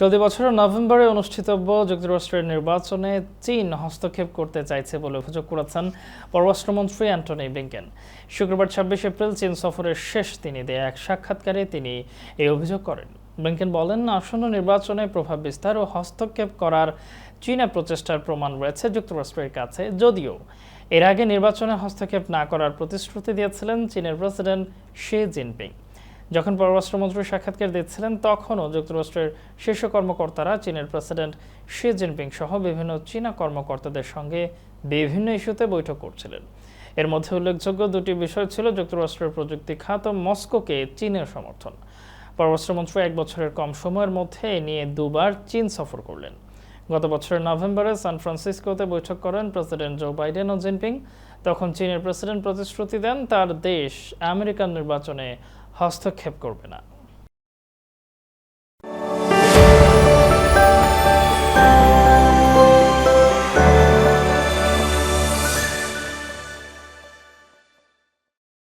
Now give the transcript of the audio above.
চলতি বছরের নভেম্বরে অনুষ্ঠিতব্য যুক্তরাষ্ট্রের নির্বাচনে চীন হস্তক্ষেপ করতে চাইছে বলে অভিযোগ করেছেন পররাষ্ট্রমন্ত্রী অ্যান্টনি ব্লিংকেন। শুক্রবার ছাব্বিশ এপ্রিল চীন সফরের শেষ তিনি দেয়া এক সাক্ষাৎকারে তিনি এই অভিযোগ করেন। ব্লিংকেন বলেন, আসন্ন নির্বাচনে প্রভাব বিস্তার ও হস্তক্ষেপ করার চীনা প্রচেষ্টার প্রমাণ রয়েছে যুক্তরাষ্ট্রের কাছে। যদিও এর আগে নির্বাচনে হস্তক্ষেপ না করার প্রতিশ্রুতি দিয়েছিলেন চীনের প্রেসিডেন্ট শি জিনপিং। যখন পররাষ্ট্রমন্ত্রী সাক্ষাৎকার দিচ্ছিলেন, তখনও যুক্তরাষ্ট্রের শীর্ষ কর্মকর্তারা, চীনের প্রেসিডেন্ট শি জিনপিং সহ বিভিন্ন চীনা কর্মকর্তাদের সঙ্গে বিভিন্ন ইস্যুতে বৈঠক করছিলেন। এর মধ্যে উল্লেখযোগ্য দুটি বিষয় ছিল যুক্তরাষ্ট্রের প্রযুক্তি খাত মস্কোকে চীনের সমর্থন। পররাষ্ট্রমন্ত্রী এক বছরের কম সময়ের মধ্যে এ নিয়ে দুবার চীন সফর করলেন। গত বছরের নভেম্বরে সান ফ্রান্সিসকোতে বৈঠক করেন প্রেসিডেন্ট জো বাইডেন ও জিনপিং। তখন চীনের প্রেসিডেন্ট প্রতিশ্রুতি দেন, তার দেশ আমেরিকান নির্বাচনে হস্তক্ষেপ করবে না।